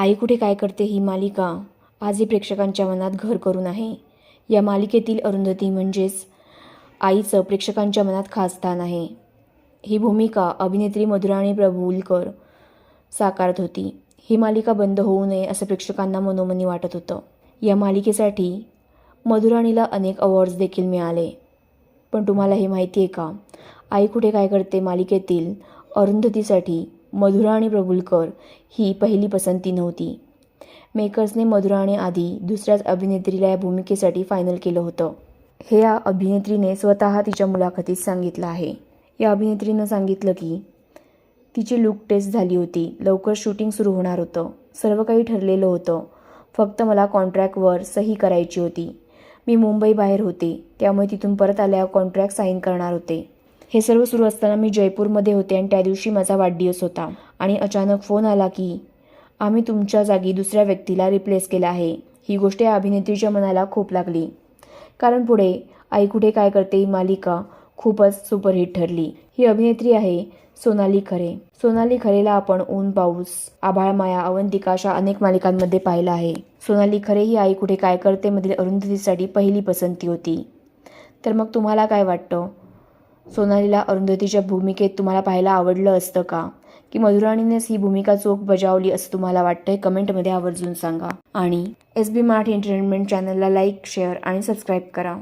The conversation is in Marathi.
आई कुठे काय करते ही मालिका आजही प्रेक्षकांच्या मनात घर करून आहे. या मालिकेतील अरुंधती म्हणजेच आईचं प्रेक्षकांच्या मनात खास स्थान आहे. ही भूमिका अभिनेत्री मधुराणी प्रभुलकर साकारत होती. ही मालिका बंद होऊ नये असं प्रेक्षकांना मनोमनी वाटत होतं. या मालिकेसाठी मधुराणीला अनेक अवॉर्ड्स देखील मिळाले. पण तुम्हाला हे माहिती आहे का? आई कुठे काय करते मालिकेतील अरुंधतीसाठी मधुराणी प्रभुलकर ही पहिली पसंती नव्हती. मेकर्सने मधुराणे आधी दुसऱ्याच अभिनेत्रीला या भूमिकेसाठी फायनल केलं होतं. हे या अभिनेत्रीने स्वतः तिच्या मुलाखतीत सांगितलं आहे. या अभिनेत्रीनं सांगितलं की तिची लुक टेस्ट झाली होती. लवकर शूटिंग सुरू होणार होतं. सर्व काही ठरलेलं होतं. फक्त मला कॉन्ट्रॅक्टवर सही करायची होती. मी मुंबई बाहेर होते. त्यामुळे तिथून परत आल्यावर कॉन्ट्रॅक्ट साईन करणार होते. हे सर्व सुरू असताना मी जयपूरमध्ये होते आणि त्या दिवशी माझा वाढदिवस होता. आणि अचानक फोन आला की आम्ही तुमच्या जागी दुसऱ्या व्यक्तीला रिप्लेस केला आहे. ही गोष्ट या अभिनेत्रीच्या मनाला खूप लागली. कारण पुढे आई कुठे काय करते ही मालिका खूपच सुपरहिट ठरली. ही अभिनेत्री आहे सोनाली खरे. सोनाली खरेला आपण ऊन पाऊस आभाळ माया अवंतिका अशा अनेक मालिकांमध्ये पाहिलं आहे. सोनाली खरे ही आई कुठे काय करते मधील अरुंधतीसाठी पहिली पसंती होती. तर मग तुम्हाला काय वाटतं? सोनालीला अरुंधतीच्या भूमिकेत तुम्हाला पाहायला आवडलं असतं का? की मधुराणीनेच ही भूमिका चोख बजावली असं तुम्हाला वाटतंय? कमेंटमध्ये आवर्जून सांगा. आणि एस बी मराठी एंटरटेनमेंट चॅनलला लाईक शेअर आणि सबस्क्राईब करा.